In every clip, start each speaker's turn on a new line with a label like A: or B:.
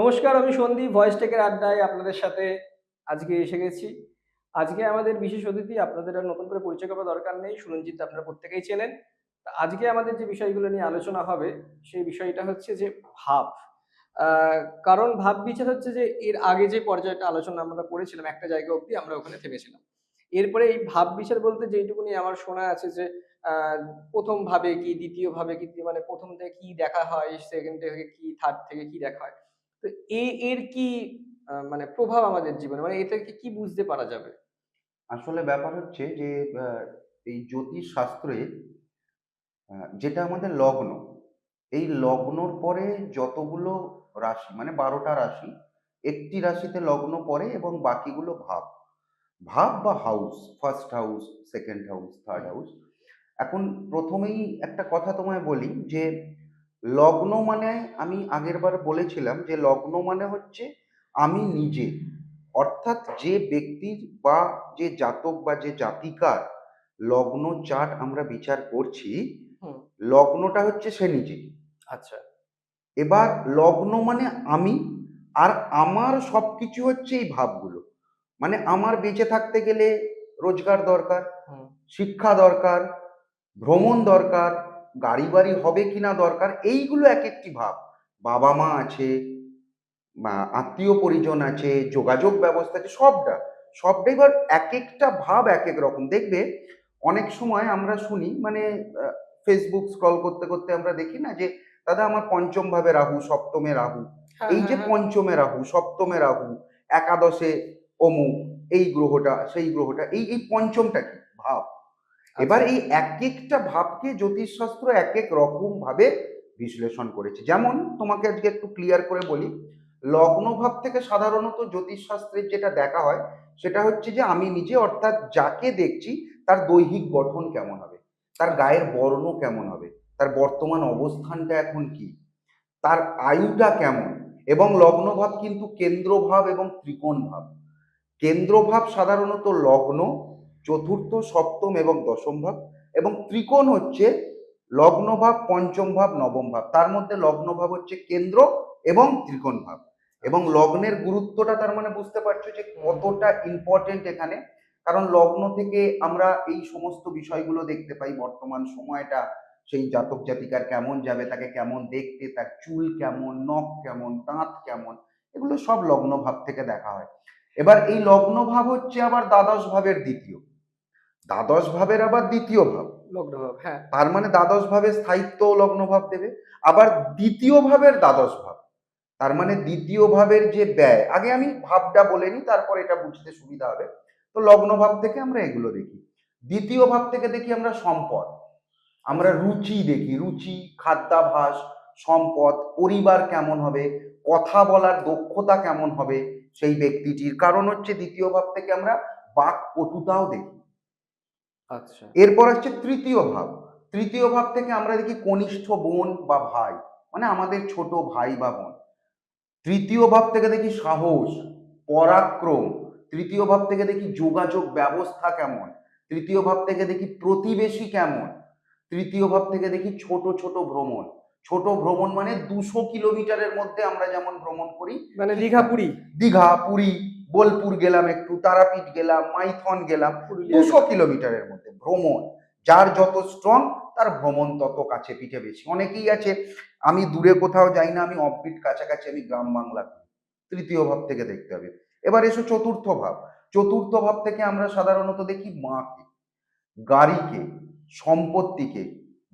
A: নমস্কার, আমি সন্দীপ ভয়েস টেকের আড্ডায় আপনাদের সাথে আজকে এসে গেছি। আজকে আমাদের বিশেষ অতিথি, আপনাদের আর নতুন করে পরিচয় করার দরকার নেই, সুরঞ্জিত আপনারা প্রত্যেকেই চেনেন। আজকে আমাদের যে বিষয়গুলো নিয়ে আলোচনা হবে, সেই বিষয়টা হচ্ছে যে ভাব। কারণ ভাব বিচার হচ্ছে যে এর আগে যে পর্যায়টা আলোচনা আমরা করেছিলাম, একটা জায়গা অবধি আমরা ওখানে থেমেছিলাম। এরপরে এই ভাব বিচার বলতে যেটুকুনি আমার শোনা আছে যে প্রথম ভাবে কি, দ্বিতীয় ভাবে কি মানে প্রথম থেকে কি দেখা হয় সেকেন্ড থেকে কি থার্ড থেকে কি দেখা হয় তো এ, এর কি মানে প্রভাব আমাদের জীবনে? মানে এটা থেকে কি বুঝতে পারা যাবে?
B: আসলে ব্যাপার হচ্ছে যে এই জ্যোতিষ শাস্ত্রে যেটা আমাদের লগ্ন, এই লগ্নর পরে যতগুলো রাশি মানে বারোটা রাশি, একটি রাশিতে লগ্ন পড়ে এবং বাকিগুলো ভাব। ভাব বা house first house second house third house এখন প্রথমেই একটা কথা তোমায় বলি যে লগ্ন মানে আমি আগেরবার বলেছিলাম যে লগ্ন মানে হচ্ছে আমি নিজে। অর্থাৎ যে ব্যক্তির বা যে জাতক বা যে জাতিকার লগ্ন চার্ট আমরা বিচার করছি লগ্নটা হচ্ছে সে নিজে।
A: আচ্ছা।
B: এবার লগ্ন মানে আমি আর আমার সব কিছু হচ্ছে এই ভাবগুলো। মানে আমার বেঁচে থাকতে গেলে রোজগার দরকার শিক্ষা দরকার ভ্রমণ দরকার গাড়ি বাড়ি হবে কিনা দরকার এইগুলো এক একটি ভাব। বাবা মা আছে আত্মীয় পরিজন আছে যোগাযোগ ব্যবস্থা আছে সবটা সবটাই এবার এক একটা ভাব এক এক রকম। দেখবে অনেক সময় আমরা শুনি মানে ফেসবুক স্ক্রল করতে করতে আমরা দেখি না যে দাদা আমার পঞ্চম ভাবে রাহু সপ্তমে রাহু।
A: হ্যাঁ,
B: এই যে
A: হ্যাঁ, হ্যাঁ।
B: পঞ্চমে রাহু সপ্তমে রাহু একাদশে অমুক এই গ্রহটা সেই গ্রহটা এই এই পঞ্চমটা কি? ভাব। এবার
A: আচ্ছা।
B: এই এক একটা ভাবকে জ্যোতিষশাস্ত্র এক এক রকম ভাবে বিশ্লেষণ করেছে। যেমন তোমাকে আজকে একটু ক্লিয়ার করে বলি লগ্ন ভাব থেকে সাধারণত জ্যোতিষশাস্ত্রের যেটা দেখা হয়, সেটা হচ্ছে যে আমি নিজে অর্থাৎ যাকে দেখছি, তার দৈহিক গঠন কেমন হবে? তার গায়ের বর্ণ কেমন হবে? তার বর্তমান অবস্থানটা এখন কি? তার আয়ুটা কেমন? এবং লগ্নভাব কিন্তু কেন্দ্রভাব এবং ত্রিকোণ ভাব কেন্দ্রভাব সাধারণত লগ্ন চতুর্থ, সপ্তম এবং দশম ভাব এবং ত্রিকোণ হচ্ছে লগ্নভাব পঞ্চম ভাব, নবম ভাব। তার মধ্যে লগ্নভাব হচ্ছে কেন্দ্র এবং ত্রিকোণ ভাব। এবং লগ্নের গুরুত্বটা তার মানে বুঝতে পারছ যে কতটা ইম্পর্টেন্ট এখানে। কারণ লগ্ন থেকে আমরা এই সমস্ত বিষয়গুলো দেখতে পাই, বর্তমান সময়টা, সেই জাতক জাতিকার কেমন যাবে, তাকে কেমন দেখতে, তার চুল কেমন, নখ কেমন, দাঁত কেমন, এগুলো সব লগ্ন ভাব থেকে দেখা হয়। এবার এই লগ্ন ভাব হচ্ছে আবার দ্বাদশ ভাবের দ্বিতীয়। দ্বাদশ ভাবের আবার দ্বিতীয় ভাব।
A: লগ্নভাব হ্যাঁ।
B: তার মানে দ্বাদশ ভাবে স্থায়িত্ব লগ্ন ভাব দেবে। আবার দ্বিতীয় ভাবের দ্বাদশ ভাব তার মানে দ্বিতীয় ভাবের যে ব্যয় আগে আমি ভাবটা বলে নিই তারপর এটা বুঝতে সুবিধা হবে। তো লগ্ন ভাব থেকে আমরা এগুলো দেখি। দ্বিতীয় ভাব থেকে দেখি আমরা সম্পদ। আমরা রুচি দেখি রুচি খাদ্যাভাস সম্পদ পরিবার কেমন হবে কথা বলার দক্ষতা কেমন হবে সেই ব্যক্তিটির। কারণ হচ্ছে দ্বিতীয় ভাব থেকে আমরা বাক পটুতাও দেখি।
A: আচ্ছা।
B: এরপর হচ্ছে তৃতীয় ভাব। তৃতীয় ভাব থেকে আমরা দেখি কনিষ্ঠ বোন বা ভাই মানে আমাদের ছোট ভাই বা বোন। তৃতীয় ভাব থেকে দেখি সাহস পরাক্রম। তৃতীয় ভাব থেকে দেখি যোগাযোগ ব্যবস্থা কেমন? তৃতীয় ভাব থেকে দেখি প্রতিবেশী কেমন? তৃতীয় ভাব থেকে দেখি ছোট ছোট ভ্রমণ। ছোট ভ্রমণ মানে দুশো কিলোমিটারের মধ্যে আমরা যেমন ভ্রমণ করি
A: মানে দীঘা পুরী।
B: দীঘা পুরী বোলপুর গেলাম একটু তারাপীঠ গেলাম মাইথন গেলাম দুশো কিলোমিটারের মধ্যে ভ্রমণ। যার যত স্ট্রং তার ভ্রমণ তত কাছে পিঠে বেশি। অনেকেই আছে আমি দূরে কোথাও যাই না আমি অফবিট কাছাকাছি আমি গ্রাম বাংলা তৃতীয় ভাব থেকে দেখতে হবে। এবার এসো চতুর্থ ভাব। চতুর্থ ভাব থেকে আমরা সাধারণত দেখি মাকে গাড়িকে সম্পত্তিকে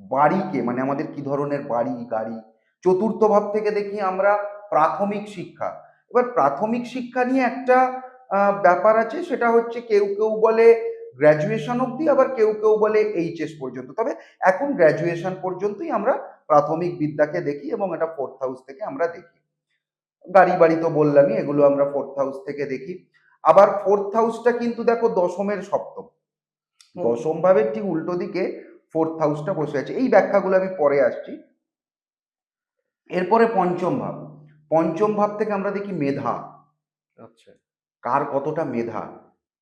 B: বাড়িকে মানে আমাদের কি ধরনের বাড়ি গাড়ি। চতুর্থ ভাব থেকে দেখি আমরা প্রাথমিক শিক্ষা এবার প্রাথমিক শিক্ষা নিয়ে একটা আহ, ব্যাপার আছে সেটা হচ্ছে কেউ কেউ বলে গ্র্যাজুয়েশন অবধি আবার কেউ কেউ বলে এইচএস পর্যন্ত। তবে এখন গ্র্যাজুয়েশন পর্যন্তই আমরা প্রাথমিক বিদ্যাকে দেখি এবং এটা ফোর্থ হাউস থেকে আমরা দেখি। গাড়ি বাড়ি তো বললামই এগুলো আমরা ফোর্থ হাউস থেকে দেখি। আবার ফোর্থ হাউসটা কিন্তু দেখো দশমের সপ্তম। দশম ভাবের ঠিক উল্টো দিকে ফোর্থ হাউসটা বসে আছে। এই ব্যাখ্যাগুলো আমি পরে আসছি। এরপরে পঞ্চম ভাব। পঞ্চম ভাব থেকে আমরা দেখি মেধা।
A: আচ্ছা।
B: কার কতটা মেধা?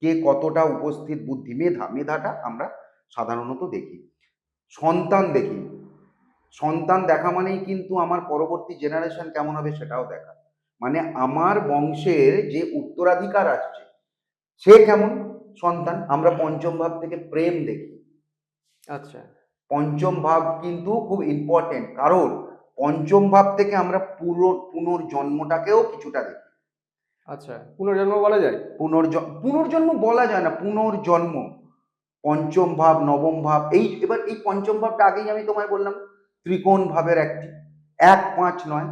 B: কে কতটা উপস্থিত বুদ্ধি? মেধা। মেধাটা আমরা সাধারণত দেখি। সন্তান দেখি। সন্তান দেখা মানেই কিন্তু আমার পরবর্তী জেনারেশন কেমন হবে সেটাও দেখা। মানে আমার বংশের যে উত্তরাধিকার আসছে সে কেমন? সন্তান। আমরা পঞ্চম ভাব থেকে প্রেম দেখি।
A: আচ্ছা।
B: পঞ্চম ভাব কিন্তু খুব ইম্পর্টেন্ট কারণ পঞ্চম ভাব থেকে আমরা পুরো পুনর্জন্মটাকেও কিছুটা দেখি।
A: আচ্ছা পুনর্জন্ম বলা যায়?
B: পুনর্জন্ম পুনর্জন্ম বলা যায় না পুনর্জন্ম। পঞ্চম ভাব নবম ভাব এই এবার এই পঞ্চম ভাবটা আগেই আমি তোমায় বললাম ত্রিকোণ ভাবের একটি। এক পাঁচ নয়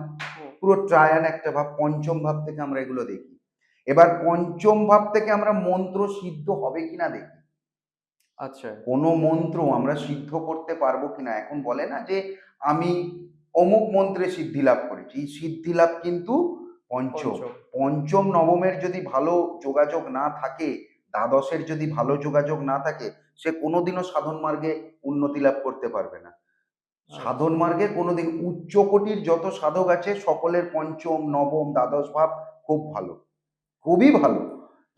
B: পুরো ট্রায়ান একটা ভাব পঞ্চম ভাব থেকে আমরা এগুলো দেখি। এবার পঞ্চম ভাব থেকে আমরা মন্ত্র সিদ্ধ হবে কিনা দেখি।
A: আচ্ছা।
B: কোনো মন্ত্র আমরা সিদ্ধ করতে পারব কিনা এখন বলে না যে আমি অমুক মন্ত্রে সিদ্ধি লাভ করেছি। এই সিদ্ধি লাভ কিন্তু পঞ্চম।
A: পঞ্চম।
B: নবমের যদি ভালো যোগাযোগ না থাকে দ্বাদশের যদি ভালো যোগাযোগ না থাকে সে কোনোদিনও সাধন মার্গে উন্নতি লাভ করতে পারবে না। সাধন মার্গে কোনোদিন উচ্চ কোটির যত সাধক আছে সকলের পঞ্চম নবম দ্বাদশ ভাব খুব ভালো। খুবই ভালো।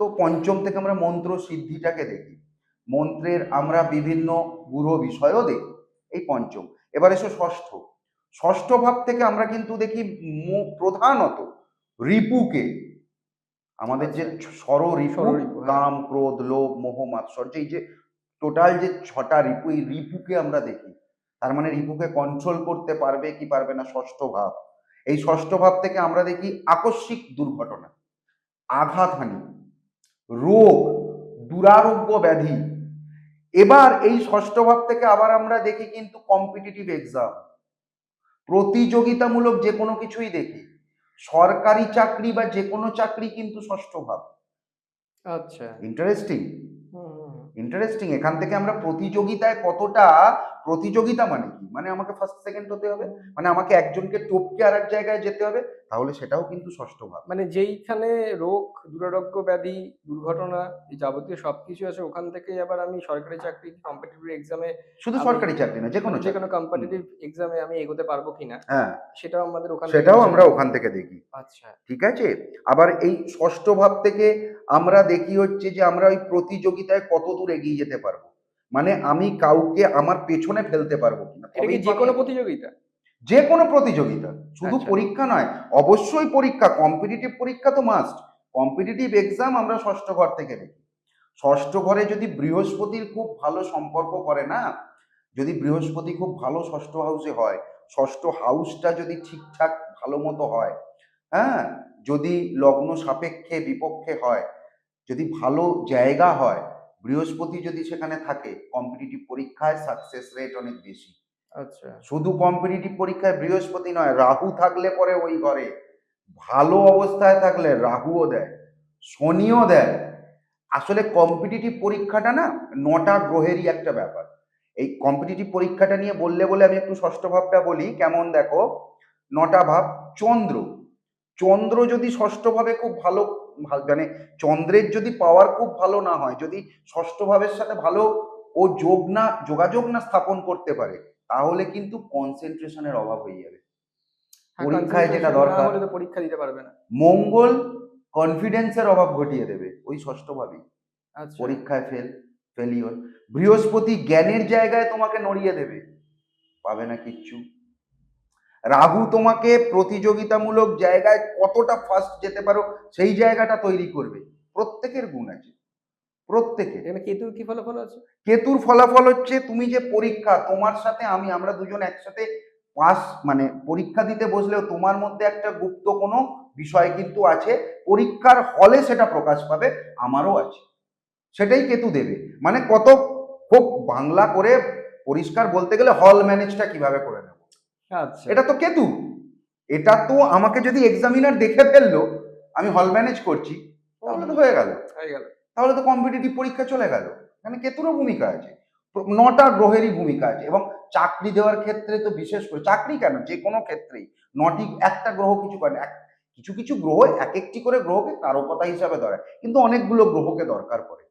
B: তো পঞ্চম থেকে আমরা মন্ত্র সিদ্ধিটাকে দেখি। মন্ত্রের আমরা বিভিন্ন গুরু বিষয়ও দেখি। এই পঞ্চম। এবার এসো ষষ্ঠ। ষষ্ঠ ভাব থেকে আমরা কিন্তু দেখি প্রধানত রিপুকে আমাদের যে সর রিপু
A: ষড়রিপু, হ্যাঁ।
B: কাম ক্রোধ লোভ মোহ মাৎসর্য এই যে টোটাল যে ছটা রিপু এই রিপুকে আমরা দেখি। তার মানে রিপুকে কন্ট্রোল করতে পারবে কি পারবে না ষষ্ঠ ভাব এই ষষ্ঠ ভাব থেকে আমরা দেখি আকস্মিক দুর্ঘটনা আঘাতহানি রোগ দুরারোগ্য ব্যাধি। এবার এই ষষ্ঠ ভাব থেকে আবার আমরা দেখি কিন্তু কম্পিটিটিভ এক্সাম প্রতিযোগিতামূলক যে কোনো কিছুই দেখি। সরকারি চাকরি বা যে কোনো চাকরি কিন্তু ষষ্ঠ ভাব।
A: আচ্ছা।
B: ইন্টারেস্টিং। ইন্টারেস্টিং এখান থেকে আমরা প্রতিযোগিতায় কতটা প্রতিযোগিতা মানে কি? মানে আমাকে ফার্স্ট সেকেন্ড হতে হবে? মানে আমাকে একজনকে টপকে আর এক জায়গায় যেতে হবে? তাহলে সেটাও কিন্তু ষষ্ঠ ভাব।
A: মানে যেইখানে রোগ দুরারোগ্য ব্যাধি দুর্ঘটনা এই যাবতীয় সবকিছু আছে ওখান থেকেই আবার আমি সরকারি চাকরি কম্পিটিটিভ এক্সামে
B: শুধু সরকারি চাকরি না যে কোনো
A: যে কোনো কম্পিটিটিভ এক্সামে আমি এগোতে পারব কিনা
B: হ্যাঁ।
A: সেটাও আমাদের ওখান
B: সেটাও আমরা ওখান থেকে দেখি।
A: আচ্ছা।
B: ঠিক আছে? আবার এই ষষ্ঠ ভাব থেকে আমরা দেখি হচ্ছে যে আমরা ওই প্রতিযোগিতায় কত দূর এগিয়ে যেতে পারব। মানে আমি কাউকে আমার পেছনে ফেলতে পারব কিনা।
A: যে কোনো প্রতিযোগিতা?
B: যে কোনো প্রতিযোগিতা। শুধু
A: আচ্ছা।
B: পরীক্ষা নয় অবশ্যই পরীক্ষা কম্পিটিটিভ পরীক্ষা তো মাস্ট কম্পিটিটিভ এক্সাম আমরা ষষ্ঠ ঘর থেকে দেখি। ষষ্ঠ ঘরে যদি বৃহস্পতির খুব ভালো সম্পর্ক করে না যদি বৃহস্পতি খুব ভালো ষষ্ঠ হাউসে হয় ষষ্ঠ হাউসটা যদি ঠিকঠাক ভালো মতো হয় হ্যাঁ? যদি লগ্ন সাপেক্ষে বিপক্ষে হয় যদি ভালো জায়গা হয় বৃহস্পতি যদি সেখানে থাকে কম্পিটিটিভ পরীক্ষায় সাকসেস রেট অনেক বেশি।
A: আচ্ছা।
B: শুধু কম্পিটিটিভ পরীক্ষায় বৃহস্পতি নয়, রাহু থাকলে পরে ওই ঘরে। ভালো অবস্থায় থাকলে রাহুও দেয়, শনিও দেয়। আসলে কম্পিটিটিভ পরীক্ষাটা না নটা গ্রহেরই একটা ব্যাপার। এই কম্পিটিটিভ পরীক্ষাটা নিয়ে বললে বলে আমি একটু ষষ্ঠ ভাবটা বলি, কেমন দেখো? নটা ভাব, চন্দ্র। চন্দ্র যদি ষষ্ঠ ভাবে খুব ভালো মানে চন্দ্রের যদি পাওয়ার খুব ভালো না হয়, যদি ষষ্ঠ ভাবের সাথে ভালো ও যোগ না, যোগাযোগ না স্থাপন করতে পারে তাহলে কিন্তু কনসেন্ট্রেশনের অভাব হয়ে যাবে।
A: হ্যাঁ,
B: পরীক্ষায় যেটা দরকার।
A: পরীক্ষা দিতে পারবে না।
B: মঙ্গল কনফিডেন্সের অভাব ঘটিয়ে দেবে ওই ষষ্ঠ ভাবেই
A: আচ্ছা।
B: পরীক্ষায় ফেল ফেলিওর বৃহস্পতি জ্ঞানের জায়গায় তোমাকে নড়িয়ে দেবে পাবে না কিচ্ছু। রাহু তোমাকে প্রতিযোগিতামূলক জায়গায় কতটা ফার্স্ট যেতে পারো সেই জায়গাটা তৈরি করবে। প্রত্যেকের গুণ আছে। প্রত্যেকের
A: এখানে কেতুর কি ফলাফল আছে?
B: কেতুর ফলাফল হচ্ছে তুমি যে পরীক্ষা তোমার সাথে আমি আমরা দুজন একসাথে পাস মানে পরীক্ষা দিতে বসলেও তোমার মধ্যে একটা গুপ্ত কোনো বিষয় কিন্তু আছে পরীক্ষার হলে সেটা প্রকাশ পাবে আমারও আছে। সেটাই কেতু দেবে। মানে কত খুব বাংলা করে পরিষ্কার বলতে গেলে হল ম্যানেজটা কীভাবে করে নেব?
A: আচ্ছা।
B: এটা তো কেতু। এটা তো আমাকে যদি এক্সামিনার দেখে ফেলল আমি হল ম্যানেজ করছি তাহলে তো হয়ে গেল।
A: হয়ে গেল।
B: তাহলে তো কম্পিটিটিভ পরীক্ষা চলে গেল। এখানে কেতুরও ভূমিকা আছে। নটা গ্রহেরই ভূমিকা আছে এবং চাকরি দেওয়ার ক্ষেত্রে তো বিশেষ করে চাকরি কেন? যে কোনো ক্ষেত্রেই। নটি একটা গ্রহ কিছু করে। এক কিছু কিছু গ্রহ এক একটি করে গ্রহকে তারকতা হিসাবে ধরে। কিন্তু অনেকগুলো গ্রহকে দরকার পড়ে।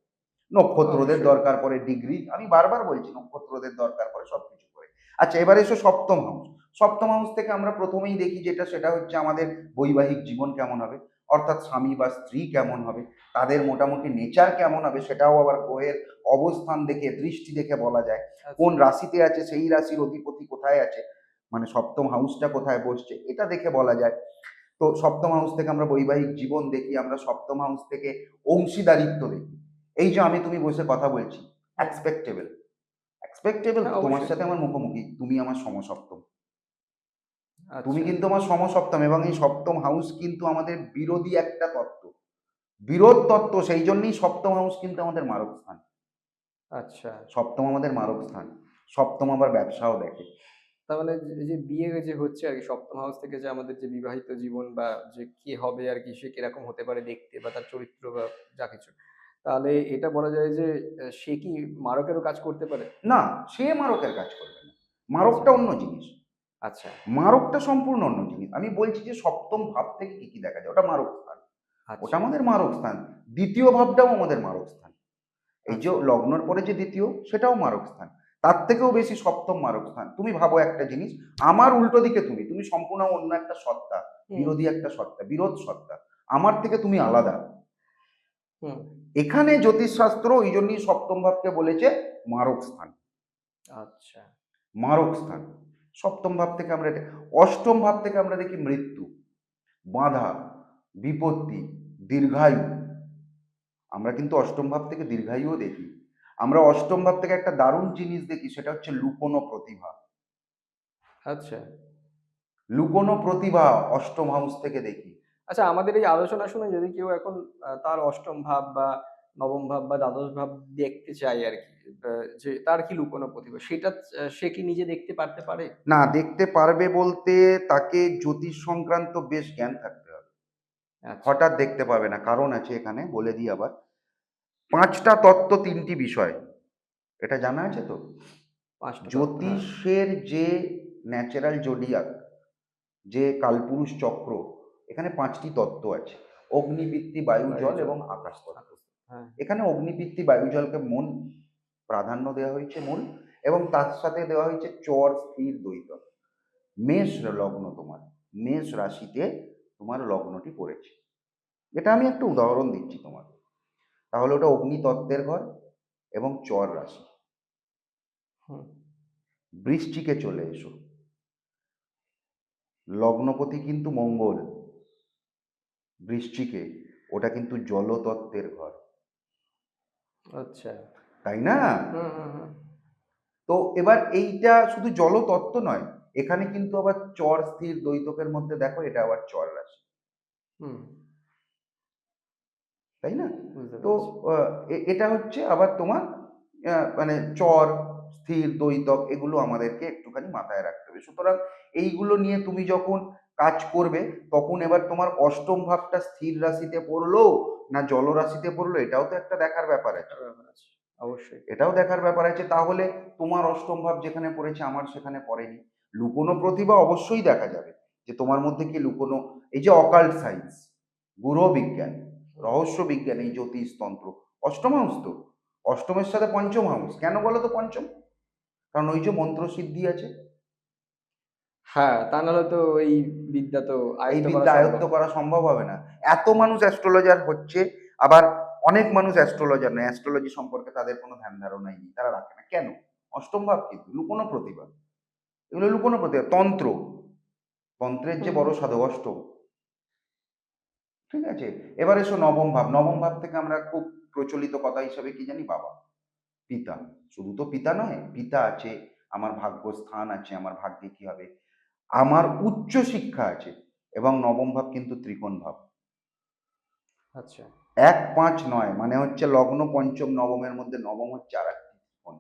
B: নক্ষত্রদের দরকার পড়ে ডিগ্রি আমি বারবার বলছি নক্ষত্রদের দরকার পড়ে সবকিছু করে। আচ্ছা এবার এসো সপ্তম হাউস সপ্তম হাউস থেকে আমরা প্রথমেই দেখি যেটা সেটা হচ্ছে আমাদের বৈবাহিক জীবন কেমন হবে? অর্থাৎ স্বামী বা স্ত্রী কেমন হবে তাদের মোটামুটি নেচার কেমন হবে সেটাও আবার গ্রহের অবস্থান দেখে দৃষ্টি দেখে বলা যায়।
A: আচ্ছা।
B: কোন রাশিতে আছে সেই রাশির অধিপতি কোথায় আছে মানে সপ্তম হাউসটা কোথায় বসছে এটা দেখে বলা যায়। তো সপ্তম হাউস থেকে আমরা বৈবাহিক জীবন দেখি আমরা সপ্তম হাউস থেকে অংশীদারিত্ব দেখি। এই যে আমি তুমি বসে কথা বলছি এক্সপেক্টেবল এক্সপেক্টেবল
A: হ্যাঁ,
B: তোমার সাথে আমার মুখোমুখি তুমি আমার সমসপ্তম। তুমি
A: আচ্ছা,
B: কিন্তু আমার সমসপ্তম এবং এই সপ্তম হাউস কিন্তু আমাদের বিরোধী একটা তত্ত্ব। বিরোধ তত্ত্ব সেই জন্যই সপ্তম হাউস কিন্তু আমাদের মারক স্থান।
A: আচ্ছা।
B: সপ্তম আমাদের মারক স্থান। সপ্তম আবার ব্যবসাও দেখে।
A: তাহলে যে- যে বিয়ে যে হচ্ছে আর কি সপ্তম হাউস থেকে যে আমাদের যে বিবাহিত জীবন বা যে কি হবে আর কি সে কীরকম হতে পারে দেখতে বা তার চরিত্র বা যা কিছু। তাহলে এটা বলা যায় যে সে কি মারকেরও কাজ করতে পারে?
B: না সে মারকের কাজ করবে না। মারকটা অন্য জিনিস।
A: আচ্ছা।
B: মারকটা সম্পূর্ণ অন্য জিনিস। আমি বলছি যে সপ্তম ভাব থেকে কি কি দেখা যায় ওটা মারক স্থান।
A: আচ্ছা।
B: ওটা আমাদের মারক স্থান। দ্বিতীয় ভাবটাও আমাদের মারক স্থান। এই যে
A: আচ্ছা।
B: লগ্নর পরে যে দ্বিতীয় সেটাও মারক স্থান। তার থেকেও বেশি সপ্তম মারক স্থান। তুমি ভাবো একটা জিনিস আমার উল্টো দিকে তুমি তুমি সম্পূর্ণ অন্য একটা সত্তা বিরোধী একটা সত্তা বিরোধ সত্তা। আমার থেকে তুমি আলাদা। এখানে জ্যোতিষশাস্ত্র ওই জন্যই সপ্তম ভাবকে বলেছে মারক স্থান।
A: আচ্ছা।
B: মারক স্থান। সপ্তম ভাব থেকে আমরা অষ্টম ভাব থেকে আমরা দেখি মৃত্যু বাধা বিপত্তি দীর্ঘায়ু। আমরা কিন্তু অষ্টম ভাব থেকে দীর্ঘায়ুও দেখি। আমরা অষ্টম ভাব থেকে একটা দারুণ জিনিস দেখি সেটা হচ্ছে লুকোনো প্রতিভা।
A: আচ্ছা।
B: লুকোনো প্রতিভা অষ্টম হাউস থেকে দেখি।
A: আচ্ছা আমাদের এই আলোচনা শুনে যদি কেউ এখন তার অষ্টম ভাব বা নবম ভাব বা দ্বাদশ ভাব দেখতে চায় আর কি। যে তার কি লুকোনো প্রতিভা? সেটা সে কি নিজে দেখতে পারতে পারে?
B: না দেখতে পারবে বলতে তাকে জ্যোতিষ সংক্রান্ত বেশ জ্ঞান থাকতে হবে।
A: আচ্ছা,
B: হঠাৎ দেখতে পাবে না কারণ আছে এখানে বলে দিই আবার। পাঁচটা তত্ত্ব তিনটি বিষয়। এটা জানা আছে তো?
A: তত্ত্ব, হ্যাঁ।
B: জ্যোতিষের যে ন্যাচারাল জোডিয়াক যে কালপুরুষ চক্র এখানে পাঁচটি তত্ত্ব আছে। অগ্নিবৃত্তি বায়ু
A: বায়ু,
B: জল এবং আকাশ তত্ত্ব। এখানে অগ্নিবৃত্তি বায়ু জলকে মন প্রাধান্য দেওয়া হয়েছে মূল। এবং তার সাথে দেওয়া হয়েছে চর স্থির দ্বৈত। মেষ লগ্ন তোমার। মেষ রাশিতে তোমার লগ্নটি পড়েছে। এটা আমি একটা উদাহরণ দিচ্ছি তোমার তাহলে ওটা অগ্নিতত্ত্বের ঘর এবং চর রাশি। বৃশ্চিকে চলে এসো। লগ্নপতি কিন্তু মঙ্গল। বৃষ্টিকে ওটা কিন্তু জলতত্ত্বের ঘর।
A: আচ্ছা।
B: তাই না? তো এবার এইটা শুধু জলতত্ত্ব নয় এখানে কিন্তু আবার চর স্থির দ্বৈতকের মধ্যে দেখো এটা আবার চর রাশি।
A: হুম।
B: তাই না? তো এটা হচ্ছে আবার তোমার মানে চর স্থির দ্বৈতক এগুলো আমাদেরকে একটুখানি মাথায় রাখতে হবে। সুতরাং এইগুলো নিয়ে তুমি যখন কাজ করবে তখন এবার তোমার অষ্টম ভাবটা স্থির রাশিতে পড়ল না জলরাশিতে পড়ল এটাও তো একটা দেখার ব্যাপার আছে।
A: অবশ্যই।
B: এটাও দেখার ব্যাপার আছে তাহলে তোমার অষ্টম ভাব যেখানে পড়েছে আমার সেখানে পড়েনি। লুকোনো প্রতিভা অবশ্যই দেখা যাবে যে তোমার মধ্যে কি লুকোনো এই যে অকাল্ট সায়েন্স গুরু বিজ্ঞান রহস্য বিজ্ঞান এই জ্যোতিষ তন্ত্র অষ্টম হাউস তো অষ্টমের সাথে পঞ্চম হাউস কেন বলো তো পঞ্চম? কারণ ওই যে মন্ত্র সিদ্ধি আছে
A: হ্যাঁ তা নাহলে তো এই বিদ্যা তো
B: এই
A: আয়ত্ত করা
B: বিদ্যা আয়ত্ত
A: সম্ভব।
B: করা সম্ভব হবে না। এত মানুষ অ্যাস্ট্রোলজার হচ্ছে আবার অনেক মানুষ অ্যাস্ট্রোলজার নয়। অ্যাস্ট্রোলজি সম্পর্কে তাদের কোনো ধ্যান ধারণাই নেই। তারা রাখে না। কেন? অষ্টম ভাব কিন্তু লুকোনো প্রতিভা এগুলো লুকোনো প্রতিভা তন্ত্র। তন্ত্রের যে বড় সাধক অষ্টম। ঠিক আছে? এবার এসো নবম ভাব। নবম ভাব থেকে আমরা খুব প্রচলিত কথা হিসাবে কি জানি? বাবা। পিতা। শুধু তো পিতা নয় পিতা আছে আমার ভাগ্য স্থান আছে আমার ভাগ্যে কি হবে? আমার উচ্চ শিক্ষা আছে এবং নবম ভাব কিন্তু ত্রিকোণ ভাব।
A: আচ্ছা।
B: এক পাঁচ নয় মানে হচ্ছে লগ্ন পঞ্চম নবমের মধ্যে নবম হচ্ছে আর একটি ত্রিকোণ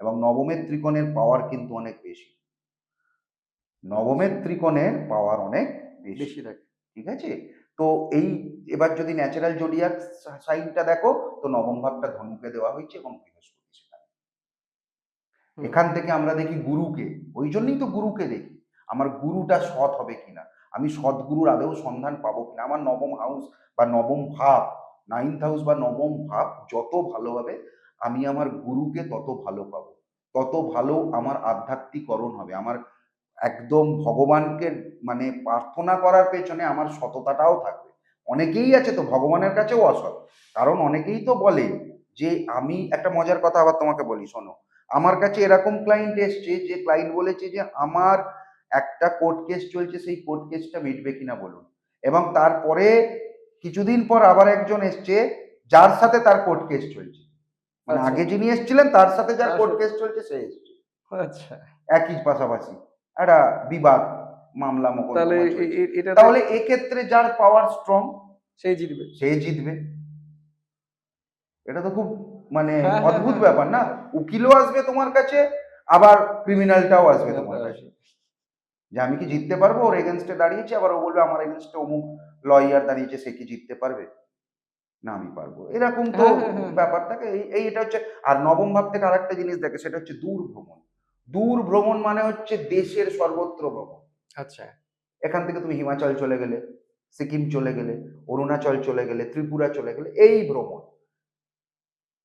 B: এবং নবমের ত্রিকোণের পাওয়ার কিন্তু অনেক বেশি। নবমের ত্রিকোণের পাওয়ার অনেক বেশি।
A: থাকে।
B: ঠিক আছে? তো এই এবার যদি ন্যাচারাল জোডিয়াক সাইনটা দেখো তো নবম ভাবটা ধনুকে দেওয়া হয়েছে এবং বৃহস্পতি সেখানে। এখান থেকে আমরা দেখি গুরুকে। ওই জন্যই তো গুরুকে দেখি। আমার গুরুটা সৎ হবে কিনা? আমি সৎগুরুর আদৌ সন্ধান পাবো কিনা? আমার নবম হাউস বা নবম ভাব নাইন্থ হাউস বা নবম ভাব যত ভালো হবে, আমি আমার গুরুকে তত ভালো পাবো। তত ভালো আমার আধ্যাত্মিকরণ হবে। আমার একদম ভগবানকে মানে প্রার্থনা করার পেছনে আমার সততাটাও থাকবে। অনেকেই আছে তো ভগবানের কাছেও অসৎ। কারণ অনেকেই তো বলে যে, আমি একটা মজার কথা আবার তোমাকে বলি, শোনো। আমার কাছে এরকম ক্লায়েন্ট এসছে যে ক্লায়েন্ট বলেছে যে, আমার একটা কোর্ট কেস চলছে সেই কোর্ট কেসটা মিটবে কিনা বলুন। এবং তারপরে কিছুদিন পর আবার একজন এসছে যার সাথে তার কোর্ট কেস চলছে। মানে
A: আচ্ছা।
B: আগে যিনি এসেছিলেন তার সাথে যার কোর্ট কেস চলছে সে এসছে।
A: আচ্ছা।
B: একই পাশাপাশি। একটা বিবাদ মামলা মোকদ্দমা
A: তাহলে
B: তাহলে এক্ষেত্রে যার পাওয়ার স্ট্রং
A: সে জিতবে।
B: সে জিতবে। এটা তো খুব মানে
A: হ্যাঁ, হ্যাঁ,
B: অদ্ভুত
A: হ্যাঁ।
B: ব্যাপার না? উকিলও আসবে তোমার কাছে আবার ক্রিমিনালটাও আসবে তোমার কাছে। যে আমি কি জিততে পারব? ওর এগেনস্টে দাঁড়িয়েছে আবার ও বলবে আমার এগেনস্টে অমুক লয়ার দাঁড়িয়েছে সে কি জিততে পারবে? না আমি পারব। এরকম তো
A: হ্যাঁ, হ্যাঁ, হ্যাঁ।
B: ব্যাপার থাকে এই এটা হচ্ছে আর নবম ভাব থেকে আরেকটা জিনিস দেখে সেটা হচ্ছে দূর ভ্রমণ দূর ভ্রমণ মানে হচ্ছে দেশের সর্বত্র ভ্রমণ।
A: আচ্ছা।
B: এখান থেকে তুমি হিমাচল চলে গেলে সিকিম চলে গেলে অরুণাচল চলে গেলে ত্রিপুরা চলে গেলে এই ভ্রমণ।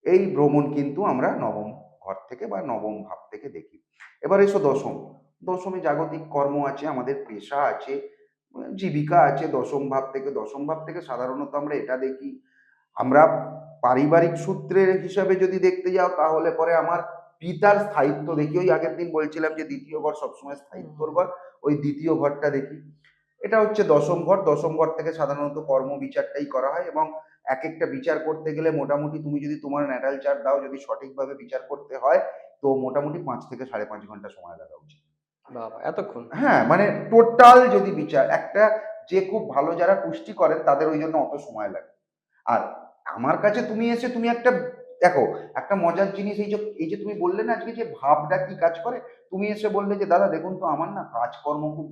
B: এই ভ্রমণ কিন্তু আমরা নবম ঘর থেকে বা নবম ভাব থেকে দেখি। এবার এসো দশম। দশমে জাগতিক কর্ম আছে আমাদের পেশা আছে জীবিকা আছে দশম ভাব থেকে দশম ভাব থেকে সাধারণত আমরা এটা দেখি। আমরা পারিবারিক সূত্রের হিসাবে যদি দেখতে যাও তাহলে পরে আমার পিতার স্থায়িত্ব দেখি। ওই আগের দিন বলছিলাম যে দ্বিতীয় ঘর সবসময় স্থায়িত্বর ঘর ওই দ্বিতীয় ঘরটা দেখি। এটা হচ্ছে দশম ঘর। দশম ঘর থেকে সাধারণত কর্ম বিচারটাই করা হয় এবং এক একটা বিচার করতে গেলে মোটামুটি তুমি যদি তোমার ন্যাটাল চার দাও যদি সঠিকভাবে বিচার করতে হয় তো মোটামুটি পাঁচ থেকে সাড়ে পাঁচ ঘণ্টা সময় লাগা উচিত।
A: এতক্ষণ।
B: হ্যাঁ মানে টোটাল যদি বিচার একটা যে খুব ভালো যারা কুষ্টি করেন তাদের ওই জন্য অত সময় লাগে। আর আমার কাছে তুমি এসে তুমি একটা দেখো একটা মজার জিনিস এই যে এই যে তুমি বললে না আজকে যে ভাবটা কি কাজ করে তুমি এসে বললে যে দাদা দেখুন তো আমার না কাজকর্ম খুব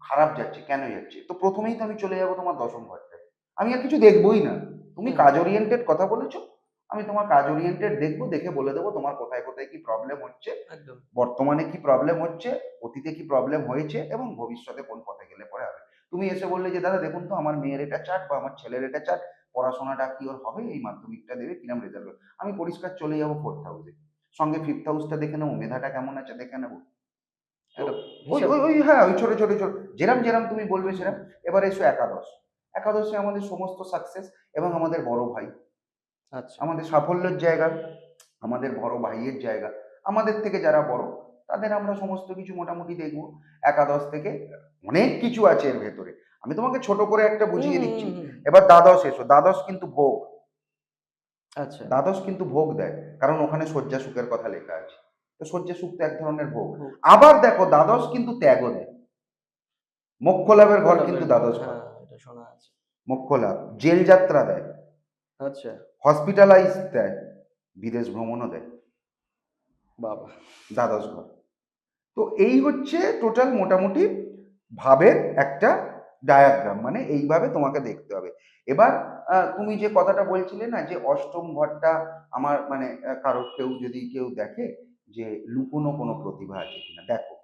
B: খারাপ যাচ্ছে কেন যাচ্ছে? তো প্রথমেই তো আমি চলে যাব তোমার দশম ঘরটায়। আমি আর কিছু দেখবোই না। তুমি কাজ ওরিয়েন্টেড কথা বলেছ আমি তোমার কাজ ওরিয়েন্টেড দেখব দেখে বলে দেবো তোমার কোথায় কোথায় কি প্রবলেম হচ্ছে বর্তমানে কি প্রবলেম হচ্ছে অতীতে কি প্রবলেম হয়েছে এবং ভবিষ্যতে কোন পথে গেলে পরে হবে। তুমি এসে বললে যে দাদা দেখুন তো আমার মেয়ের এটা চাট বা আমার ছেলের এটা চাট পড়াশোনাটা কি ওর হবে এই মাধ্যমিকটা দেবে কিরম রেজাল্ট হবে? আমি পরিষ্কার চলে যাব ফোর্থ হাউসে সঙ্গে ফিফথ হাউসটা দেখে নেব মেধাটা কেমন আছে দেখে নেব। ওই ওই হ্যাঁ ওই ছোট ছোট ছোট যেরাম যেরাম তুমি বলবে সেরাম। এবার এসো একাদশ। একাদশে আমাদের সমস্ত সাকসেস এবং আমাদের বড় ভাই। আমাদের সাফল্যের জায়গা আমাদের বড় ভাইয়ের জায়গা আমাদের থেকে যারা বড় তাদের আমরা সমস্ত কিছু মোটামুটি দেখব। একাদশ থেকে অনেক কিছু আছে এর ভেতরে। আমি তোমাকে ছোট করে একটা বুঝিয়ে দিচ্ছি। এবার দ্বাদশ এসো। দ্বাদশ কিন্তু ভোগ।
A: আচ্ছা।
B: দ্বাদশ কিন্তু ভোগ দেয়। কারণ ওখানে শয্যা সুখের কথা লেখা আছে। তো শয্যা সুখ তো এক ধরনের ভোগ। আবার দেখো দ্বাদশ কিন্তু ত্যাগও দেয়। মোক্ষ লাভের ঘর কিন্তু দ্বাদশ ঘর।
A: হ্যাঁ
B: মোক্ষ লাভ। জেল যাত্রা দেয়।
A: আচ্ছা।
B: হসপিটালাইজ দেয় বিদেশ ভ্রমণও দেয়।
A: বাবা।
B: দ্বাদশ ঘর। তো এই হচ্ছে টোটাল মোটামুটি ভাবের একটা ডায়াগ্রাম মানে এইভাবে তোমাকে দেখতে হবে। এবার তুমি যে কথাটা বলছিলে না যে অষ্টম ঘরটা আমার মানে কারোর কেউ যদি কেউ দেখে যে লুকোনো কোনো প্রতিভা আছে কিনা দেখো।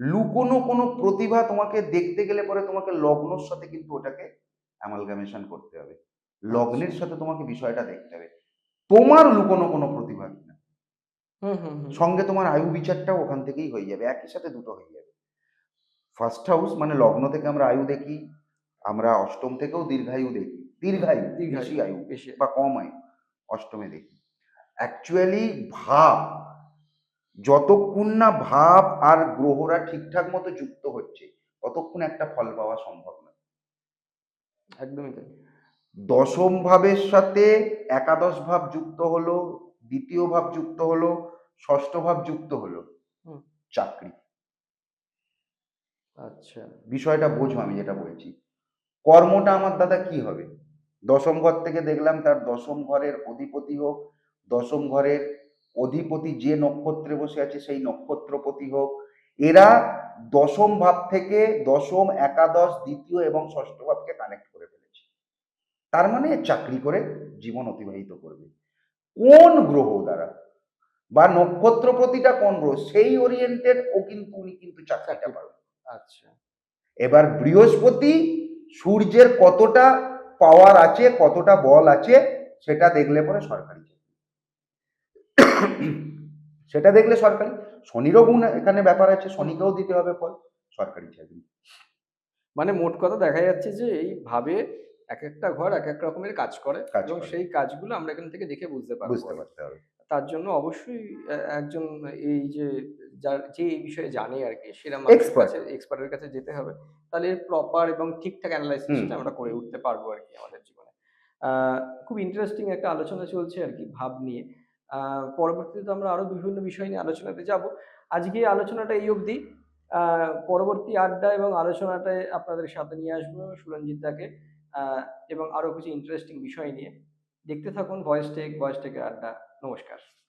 B: লুকোনো কোনো প্রতিভা তোমাকে দেখতে গেলে পরে তোমাকে লগ্নর সাথে কিন্তু ওটাকে অ্যামালগামেশন করতে হবে। লগ্নের সাথে তোমাকে বিষয়টা দেখতে হবে। তোমার লুকোনো কোনো প্রতিভা কিনা। সঙ্গে তোমার আয়ু বিচারটাও ওখান থেকেই হয়ে যাবে একই সাথে দুটো হয়ে যাবে। ফার্স্ট হাউস মানে লগ্ন থেকে আমরা আয়ু দেখি আমরা অষ্টম থেকেও দীর্ঘায়ু দেখি দীর্ঘায়ু। বেশি আয়ু বা কম আয়ু অষ্টমে দেখি। অ্যাকচুয়ালি ভাব যতক্ষণ না ভাব আর গ্রহরা ঠিকঠাক মতো যুক্ত হচ্ছে ততক্ষণ একটা ফল পাওয়া সম্ভব নয়।
A: একদমই তাই।
B: দশম ভাবের সাথে একাদশ ভাব যুক্ত হলো দ্বিতীয় ভাব যুক্ত হলো ষষ্ঠ ভাব যুক্ত হলো। চাকরি।
A: আচ্ছা।
B: বিষয়টা বোঝো আমি যেটা বলছি। কর্মটা আমার দাদা কি হবে? দশম ঘর থেকে দেখলাম তার দশম ঘরের অধিপতি হোক দশম ঘরের অধিপতি যে নক্ষত্রে বসে আছে সেই নক্ষত্রপতি হোক এরা দশম ভাব থেকে দশম একাদশ দ্বিতীয় এবং ষষ্ঠ ভাবকে কানেক্ট তার মানে চাকরি করে জীবন অতিবাহিত করবে। কোন গ্রহ দ্বারা? বা নক্ষত্র প্রতিটা কোন গ্রহ? সেই ওরিয়েন্টেড ও কিন্তু উনি কিন্তু চাকরিটা পাবে
A: আচ্ছা।
B: এবার বৃহস্পতি সূর্যের কতটা পাওয়ার আছে কতটা বল আছে সেটা দেখলে পরে সরকারি সেটা দেখলে সরকারি। শনিরও গুণ এখানে ব্যাপার আছে শনিকেও দিতে হবে ফল সরকারি চাকরি।
A: মানে মোট কথা দেখা যাচ্ছে যে এইভাবে এক একটা ঘর এক এক রকমের কাজ করে এবং সেই কাজগুলো আমরা এখান থেকে দেখে বুঝতে পারব।
B: বুঝতে পারতে হবে।
A: তার জন্য অবশ্যই একজন এই যে যার যে এই বিষয়ে জানে আর কি সেরকম. কাছে এক্সপার্টের কাছে যেতে হবে। তাহলে প্রপার এবং ঠিকঠাক অ্যানালাইসিসটা আমরা করে উঠতে পারব আর কি আমাদের জীবনে। আহ, খুব ইন্টারেস্টিং একটা আলোচনা চলছে আর কি ভাব নিয়ে। আহ, পরবর্তীতে আমরা আরও বিভিন্ন বিষয় নিয়ে আলোচনাতে যাব। আজকে আলোচনাটা এই অবধি। আহ, পরবর্তী আড্ডা এবং আলোচনাটায় আপনাদের সাথে নিয়ে আসব সুরঞ্জিত দাকে। এবং আরও কিছু ইন্টারেস্টিং বিষয় নিয়ে। দেখতে থাকুন ভয়েস টেক ভয়েস টেকের আড্ডা। নমস্কার।